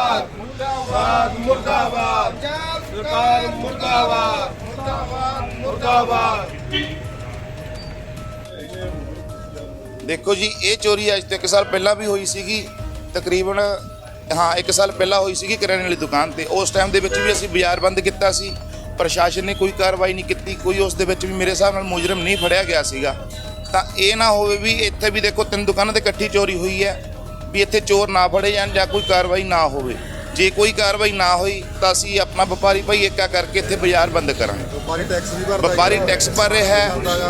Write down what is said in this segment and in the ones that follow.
ਮੁਰਦਾਬਾਦ ਮੁਰਦਾਬਾਦ ਮੁਰਦਾਬਾਦ। ਸਰਕਾਰ ਮੁਰਦਾਬਾਦ ਮੁਰਦਾਬਾਦ ਮੁਰਦਾਬਾਦ। ਦੇਖੋ ਜੀ, ਇਹ ਚੋਰੀ ਅੱਜ ਤੋਂ ਇੱਕ ਸਾਲ ਪਹਿਲਾਂ ਵੀ ਹੋਈ ਸੀਗੀ। ਤਕਰੀਬਨ, ਹਾਂ, ਇੱਕ ਸਾਲ ਪਹਿਲਾਂ ਹੋਈ ਸੀਗੀ ਕਰਿਆਨੇ ਵਾਲੀ ਦੁਕਾਨ ਤੇ। ਉਸ ਟਾਈਮ ਦੇ ਵਿੱਚ ਵੀ ਅਸੀਂ ਬਾਜ਼ਾਰ ਬੰਦ ਕੀਤਾ ਸੀ। ਪ੍ਰਸ਼ਾਸਨ ਨੇ ਕੋਈ ਕਾਰਵਾਈ ਨਹੀਂ ਕੀਤੀ। ਕੋਈ ਉਸ ਦੇ ਵਿੱਚ ਵੀ ਮੇਰੇ ਹਿਸਾਬ ਨਾਲ ਮੁਜਰਮ ਨਹੀਂ ਫੜਿਆ ਗਿਆ ਸੀਗਾ। ਤਾਂ ਇਹ ਨਾ ਹੋਵੇ ਵੀ ਇੱਥੇ ਵੀ ਦੇਖੋ ਤਿੰਨ ਦੁਕਾਨਾਂ ਤੇ ਇਕੱਠੀ ਚੋਰੀ ਹੋਈ ਹੈ। ਵੀ ਇੱਥੇ ਚੋਰ ਨਾ ਫੜੇ ਜਾਣ ਜਾਂ ਕੋਈ ਕਾਰਵਾਈ ਨਾ ਹੋਵੇ। ਜੇ ਕੋਈ ਕਾਰਵਾਈ ਨਾ ਹੋਈ ਤਾਂ ਅਸੀਂ ਆਪਣਾ ਵਪਾਰੀ ਭਾਈ ਏਕਾ ਕਰਕੇ ਇੱਥੇ ਬਾਜ਼ਾਰ ਬੰਦ ਕਰਾਂਗੇ। ਵਪਾਰੀ ਟੈਕਸ ਵੀ ਭਰਦਾ ਵਪਾਰੀ ਟੈਕਸ ਭਰ ਰਿਹਾ ਹੈ।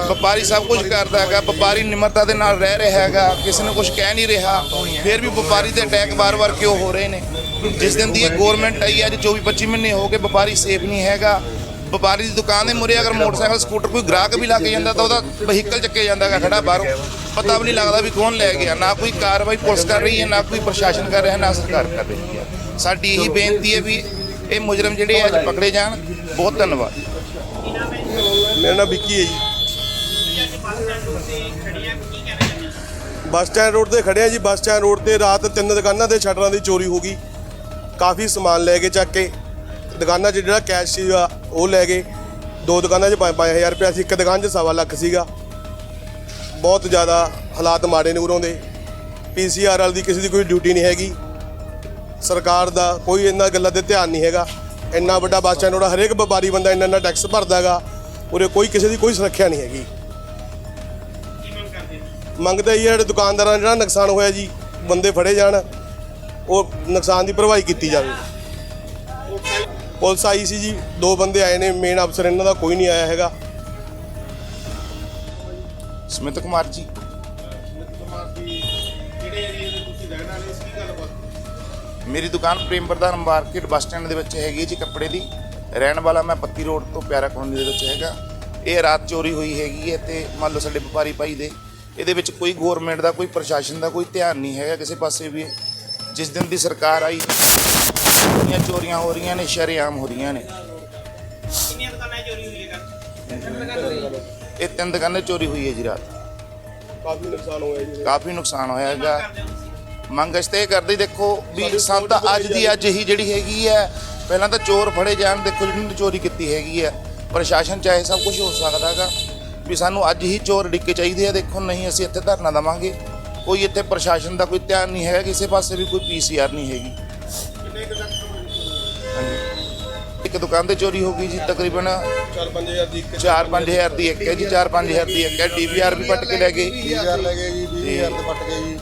ਵਪਾਰੀ ਸਭ ਕੁਝ ਕਰਦਾ ਹੈਗਾ। ਵਪਾਰੀ ਨਿਮਰਤਾ ਦੇ ਨਾਲ ਰਹਿ ਰਿਹਾ ਹੈਗਾ। ਕਿਸੇ ਨੂੰ ਕੁਝ ਕਹਿ ਨਹੀਂ ਰਿਹਾ। ਫਿਰ ਵੀ ਵਪਾਰੀ ਤੇ ਅਟੈਕ ਵਾਰ-ਵਾਰ ਕਿਉਂ ਹੋ ਰਹੇ ਨੇ? ਜਿਸ ਦਿਨ ਦੀ ਇਹ ਗਵਰਨਮੈਂਟ ਆਈ ਹੈ ਅੱਜ 24-25 ਮਹੀਨੇ ਹੋ ਗਏ ਵਪਾਰੀ ਸੇਫ ਨਹੀਂ ਹੈਗਾ। ਵਪਾਰੀ ਦੀ ਦੁਕਾਨ ਦੇ ਮੁਰੇ ਅਗਰ ਮੋਟਰਸਾਈਕਲ ਸਕੂਟਰ ਕੋਈ ਗ੍ਰਾਹਕ ਵੀ ਲੱਗ ਜਾਂਦਾ ਤਾਂ ਉਹਦਾ ਵਹੀਕਲ ਚੱਕੇ ਜਾਂਦਾ ਹੈਗਾ ਖੜਾ ਬਾਹਰੋਂ। ਪਤਾ ਵੀ ਨਹੀਂ ਲੱਗਦਾ ਵੀ ਕੌਣ ਲੈ ਗਿਆ। ਨਾ ਕੋਈ ਕਾਰਵਾਈ ਪੁਲਿਸ ਕਰ ਰਹੀ ਹੈ, ਨਾ ਕੋਈ ਪ੍ਰਸ਼ਾਸਨ ਕਰ ਰਿਹਾ, ਨਾ ਸਰਕਾਰ ਕਰ ਰਹੀ ਹੈ। ਸਾਡੀ ਇਹੀ ਬੇਨਤੀ ਹੈ ਵੀ ਇਹ ਮੁਜਰਮ ਜਿਹੜੇ ਅੱਜ ਪਕੜੇ ਜਾਣ। ਬਹੁਤ ਧੰਨਵਾਦ। ਮੇਰਾ ਨਾਮ ਵਿੱਕੀ ਹੈ ਜੀ। ਬੱਸ ਸਟੈਂਡ ਰੋਡ ਤੇ ਖੜੇ ਆ ਜੀ। ਬੱਸ ਸਟੈਂਡ ਰੋਡ ਤੇ ਰਾਤ ਤਿੰਨ ਦੁਕਾਨਾਂ ਦੇ ਸ਼ਟਰਾਂ ਦੀ ਚੋਰੀ ਹੋ ਗਈ। ਕਾਫੀ ਸਮਾਨ ਲੈ ਕੇ ਚੱਕ ਕੇ, ਦੁਕਾਨਾਂ 'ਚ ਜਿਹੜਾ ਕੈਸ਼ ਸੀਗਾ, ਉਹ ਲੈ ਗਏ। ਦੋ ਦੁਕਾਨਾਂ 'ਚ 5-5000 ਰੁਪਇਆ ਸੀ, ਇੱਕ ਦੁਕਾਨ 'ਚ ਸਵਾ ਲੱਖ ਸੀਗਾ। ਬਹੁਤ ਜ਼ਿਆਦਾ ਹਾਲਾਤ ਮਾੜੇ ਨੇ ਉਰੋਂ ਦੇ। ਪੀਸੀਆਰ ਵਾਲ ਦੀ ਕਿਸੇ ਦੀ ਕੋਈ ਡਿਊਟੀ ਨਹੀਂ ਹੈਗੀ। ਸਰਕਾਰ ਦਾ ਕੋਈ ਇਹਨਾਂ ਗੱਲਾਂ ਤੇ ਧਿਆਨ ਨਹੀਂ ਹੈਗਾ। ਇੰਨਾ ਵੱਡਾ ਬੱਸ ਸਟੈਂਡ, ਉਹਦਾ ਹਰੇਕ ਵਪਾਰੀ ਬੰਦਾ ਇੰਨਾ ਇੰਨਾ ਟੈਕਸ ਭਰਦਾ ਹੈਗਾ। ਉਰੇ ਕੋਈ ਕਿਸੇ ਦੀ ਕੋਈ ਸੁਰੱਖਿਆ ਨਹੀਂ ਹੈਗੀ। ਮੰਗਦੇ ਹੀ ਆ ਜਿਹੜੇ ਦੁਕਾਨਦਾਰਾਂ ਦਾ ਜਿਹੜਾ ਨੁਕਸਾਨ ਹੋਇਆ ਜੀ, ਬੰਦੇ ਫੜੇ ਜਾਣ, ਉਹ ਨੁਕਸਾਨ ਦੀ ਭਰਵਾਈ ਕੀਤੀ ਜਾਵੇ। ਪੁਲਿਸ ਆਈ ਸੀ ਜੀ, ਦੋ ਬੰਦੇ ਆਏ ਨੇ ਮੇਨ ਅਫਸਰ ਇਹਨਾਂ ਦਾ ਕੋਈ ਨਹੀਂ ਆਇਆ ਹੈਗਾ। ਸਮਿਤ ਕੁਮਾਰ ਜੀ। ਮੇਰੀ ਦੁਕਾਨ ਪ੍ਰੇਮ ਪ੍ਰਧਾਨ ਮਾਰਕੀਟ ਬੱਸ ਸਟੈਂਡ ਦੇ ਵਿੱਚ ਹੈਗੀ ਜੀ ਕੱਪੜੇ ਦੀ। ਰਹਿਣ ਵਾਲਾ ਮੈਂ ਪੱਤੀ ਰੋਡ ਤੋਂ ਪਿਆਰਾ ਕਲੋਨੀ ਦੇ ਵਿੱਚ ਹੈਗਾ। ਇਹ ਰਾਤ ਚੋਰੀ ਹੋਈ ਹੈਗੀ ਹੈ ਤੇ ਮੰਨ ਲਓ ਸਾਡੇ ਵਪਾਰੀ ਭਾਈ ਦੇ। ਇਹਦੇ ਵਿੱਚ ਕੋਈ ਗਵਰਨਮੈਂਟ ਦਾ ਕੋਈ ਪ੍ਰਸ਼ਾਸਨ ਦਾ ਕੋਈ ਧਿਆਨ ਨਹੀਂ ਹੈਗਾ। ਕਿਸੇ ਪਾਸੇ ਵੀ ਜਿਸ ਦਿਨ ਦੀ ਸਰਕਾਰ ਆਈ ਇੰਨੀਆਂ ਚੋਰੀਆਂ ਹੋ ਰਹੀਆਂ ਨੇ ਸ਼ਰੇਆਮ ਹੋ ਰਹੀਆਂ ਨੇ। ਕਿੰਨੀਆਂ ਦੁਕਾਨਾਂ ਚੋਰੀ ਹੋਈ ਹੈ? ਕੱਲ੍ਹ? ਇਹ ਤਿੰਨ ਦੁਕਾਨਾਂ ਚੋਰੀ ਹੋਈ ਹੈ ਜੀ ਰਾਤ। ਕਾਫੀ ਨੁਕਸਾਨ ਹੋਇਆ ਜੀ। ਕਾਫੀ ਨੁਕਸਾਨ ਹੋਇਆ ਹੈਗਾ? ਮੰਗ ਇਸ ਤੇ ਕਰਦੇ ਦੇਖੋ ਵੀ ਸਾਨੂੰ ਤਾਂ ਅੱਜ ਦੀ ਅੱਜ ਹੀ ਜਿਹੜੀ ਹੈਗੀ ਹੈ ਪਹਿਲਾਂ ਤਾਂ ਚੋਰ ਫੜੇ ਜਾਣ ਦੇਖੋ ਜਿਹਨਾਂ ਨੇ ਚੋਰੀ ਕੀਤੀ ਹੈਗੀ ਹੈ। ਪ੍ਰਸ਼ਾਸਨ ਚਾਹੇ ਸਭ ਕੁਝ ਹੋ ਸਕਦਾ ਹੈਗਾ ਵੀ ਸਾਨੂੰ ਅੱਜ ਹੀ ਚੋਰ ਡਿੱਕੇ ਚਾਹੀਦੇ ਆ ਦੇਖੋ ਨਹੀਂ ਅਸੀਂ ਇੱਥੇ ਧਰਨਾ ਦੇਵਾਂਗੇ। ਕੋਈ ਇੱਥੇ ਪ੍ਰਸ਼ਾਸਨ ਦਾ ਕੋਈ ਧਿਆਨ ਨਹੀਂ ਹੈਗਾ ਕਿਸੇ ਪਾਸੇ ਵੀ ਕੋਈ ਪੀਸੀਆਰ ਨਹੀਂ ਹੈਗੀ। ਹਾਂਜੀ। ਇੱਕ ਦੁਕਾਨ ਤੇ ਚੋਰੀ ਹੋ ਗਈ ਜੀ ਤਕਰੀਬਨ 4-5000 ਦੀ ਇੱਕ 4-5000 ਦੀ ਇੱਕ ਹੈ ਜੀ 4-5000 ਦੀ ਇੱਕ ਹੈ ਡੀਵੀਆਰ ਵੀ ਪੱਟ ਕੇ ਲੈ ਗਏ। 20000 ਲੈ ਗਏ ਜੀ 20000 ਤੇ ਪੱਟ ਗਏ ਜੀ।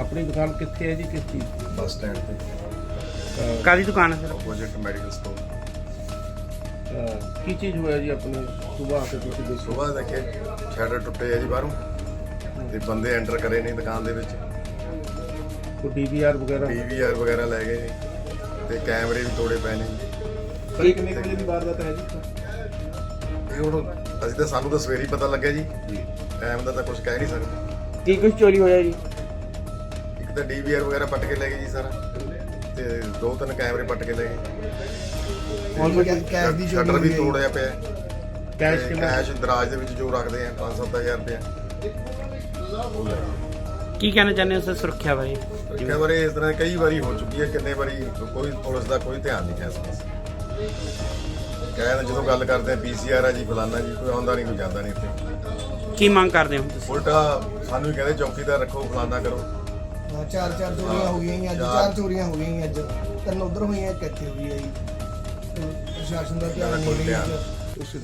ਆਪਣੀ ਦੁਕਾਨ ਕਿੱਥੇ ਹੈ ਜੀ ਕਿਸ ਚੀਜ਼ ਦੀ? ਬੱਸ ਸਟੈਂਡ ਤੇ। ਕਾਹਦੀ ਦੁਕਾਨ ਹੈ ਸਰ? ਆਪੋਜ਼ਿਟ ਮੈਡੀਕਲ ਸਟੋਰ ਕੀ ਚੀਜ਼ ਹੋਇਆ ਜੀ ਆਪਣੇ ਸਵੇਰ ਕੇ ਤੁਸੀਂ ਦੇਖੋ ਸਵੇਰ ਦੇਖੇ ਸ਼ਟਰ ਟੁੱਟੇ ਆ ਜੀ ਬਾਹਰੋਂ ਤੇ ਬੰਦੇ ਐਂਟਰ ਕਰੇ ਨਹੀਂ ਦੁਕਾਨ ਦੇ ਵਿੱਚ। ਕੋਈ ਡੀਵੀਆਰ ਵਗੈਰਾ। ਪੀਵੀਆਰ ਵਗੈਰਾ ਲੈ ਗਏ ਤੇ ਕੈਮਰੇ ਵੀ ਤੋੜੇ ਪਏ ਨੇ। ਸਰ ਕਿੰਨੇ ਵਜੇ ਦੀ ਵਾਰਦਾਤ ਹੈ ਜੀ ਇਹ ਹੁਣ ਅਸੀਂ ਤਾਂ ਸਾਨੂੰ ਤਾਂ ਸਵੇਰੇ ਹੀ ਪਤਾ ਲੱਗਿਆ ਜੀ। ਟਾਈਮ ਦਾ ਤਾਂ ਕੁਝ ਕਹਿ ਨਹੀਂ ਸਕਦੇ। ਕੀ ਕੁਝ ਚੋਰੀ ਹੋਇਆ ਜੀ? ਇੱਕ ਤਾਂ ਡੀਵੀਆਰ ਵਗੈਰਾ ਪੱਟ ਕੇ ਲੈ ਗਏ ਜੀ ਸਾਰਾ। ਤੇ ਦੋ ਤਿੰਨ ਕੈਮਰੇ ਪੱਟ ਕੇ ਲੈ ਗਏ। ਕੈਸ਼ ਦੀ ਸ਼ਟਰ ਵੀ ਤੋੜਿਆ ਪਿਆ। ਕੈਸ਼ ਕਿੰਨਾ? ਕੈਸ਼ ਦਰਾਜ ਦੇ ਵਿੱਚ ਜੋ ਰੱਖਦੇ ਆ 5-7000 ਰੁਪਏ ਕੀ ਕਹਿਣਾ ਚਾਹੁੰਦੇ ਹੋ ਸਰ ਸੁਰੱਖਿਆ ਬਾਰੇ? ਕਈ ਵਾਰੀ ਇਸ ਤਰ੍ਹਾਂ ਕਈ ਵਾਰੀ ਹੋ ਚੁੱਕੀ ਹੈ ਕਿੰਨੇ ਵਾਰੀ ਕੋਈ ਪੁਲਿਸ ਦਾ ਕੋਈ ਧਿਆਨ ਨਹੀਂ ਹੈ ਇਸ ਪਾਸੇ ਕਹਿੰਦੇ ਜਦੋਂ ਗੱਲ ਕਰਦੇ ਆ ਪੀਸੀਆਰ ਆ ਜੀ ਫਲਾਨਾ ਜੀ ਕੋਈ ਆਉਂਦਾ ਨਹੀਂ ਕੋਈ ਜਾਂਦਾ ਨਹੀਂ ਇੱਥੇ। ਕੀ ਮੰਗ ਕਰਦੇ ਹੋ ਤੁਸੀਂ? ਉਲਟਾ ਸਾਨੂੰ ਵੀ ਕਹਿੰਦੇ ਚੌਕੀਦਾਰ ਰੱਖੋ ਫਲਾਨਾ ਕਰੋ। ਹਾਂ ਚਾਰ ਚਾਰ ਚੋਰੀਆਂ ਹੋ ਗਈਆਂ ਜੀ ਅੱਜ ਚਾਰ। ਚਾਰ ਚੋਰੀਆਂ ਹੋ ਗਈਆਂ ਜੀ ਅੱਜ। ਤਿੰਨ ਉਧਰ ਹੋਈਆਂ ਇੱਕ ਇੱਥੇ ਹੋਈ ਹੈ ਜੀ। ਤੇ ਪ੍ਰਸ਼ਾਸਨ ਦਾ ਧਿਆਨ ਨਹੀਂ ਕੋਈ ਧਿਆਨ। ਰਿਹਾ ਜੀ।